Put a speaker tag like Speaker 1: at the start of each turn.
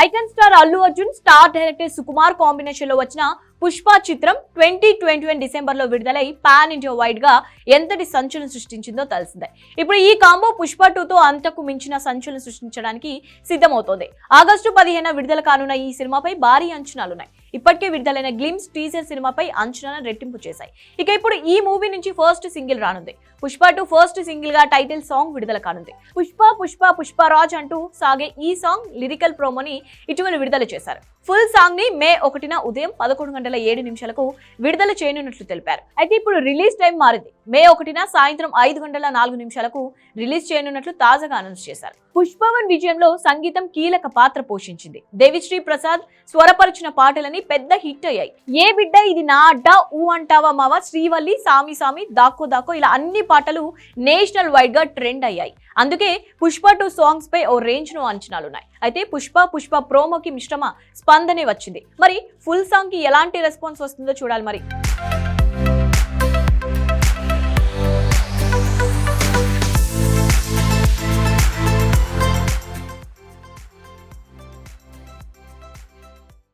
Speaker 1: Icon star Allu Arjun star director Sukumar కాంబినేషన్లో వచ్చిన పుష్ప చిత్రం ట్వంటీ ట్వంటీ వన్ డిసెంబర్లో విడుదలై పాన్ ఇండియా వైడ్గా ఎంతటి సంచలనం సృష్టించిందో తెలిసిందే. ఇప్పుడు ఈ కాంబో పుష్ప టూతో అంతకు మించిన సంచలనం సృష్టించడానికి సిద్ధమవుతోంది. ఆగస్టు పదిహేన విడుదల కానున్న ఈ సినిమాపై భారీ అంచనాలున్నాయి. ఇప్పటికే విడుదలైన గ్లిమ్స్ టీజర్ సినిమాపై అంచనాలను రెట్టింపు చేశాయి. ఇక ఇప్పుడు ఈ మూవీ నుంచి ఫస్ట్ సింగిల్ రానుంది. పుష్ప టూ ఫస్ట్ సింగిల్గా టైటిల్ సాంగ్ విడుదల కానుంది. పుష్ప పుష్ప పుష్పరాజ్ అంటూ సాగే ఈ సాంగ్ లిరికల్ ప్రోమోని ఇటీవల విడుదల చేశారు. ఫుల్ సాంగ్ని మే ఒకటిన ఉదయం పదకొండు గంటల ఏడు నిమిషాలకు విడుదల చేయనున్నట్లు తెలిపారు. అయితే ఇప్పుడు రిలీజ్ టైం మారింది. మే ఒకటిన సాయంత్రం ఐదు గంటల నాలుగు నిమిషాలకు రిలీజ్ చేయనున్నట్లు తాజాగా అనౌన్స్ చేశారు. పుష్పవన్ విజయంలో సంగీతం కీలక పాత్ర పోషించింది. దేవిశ్రీ ప్రసాద్ స్వరపరిచిన పాటలని పెద్ద హిట్ అయ్యాయి. ఏ బిడ్డ ఇది నా అడ్డ ఊ అంటావా మావా? శ్రీవల్లి సామి సామి దాకో దాకో ఇలా అన్ని పాటలు నేషనల్ వైడ్గా ట్రెండ్ అయ్యాయి. అందుకే పుష్ప టూ సాంగ్స్ పై ఓ రేంజ్ను అంచనాలున్నాయి. అయితే పుష్ప పుష్ప ప్రోమోకి మిశ్రమ స్పందనే వచ్చింది. మరి ఫుల్ సాంగ్కి ఎలాంటి రెస్పాన్స్ వస్తుందో చూడాలి మరి.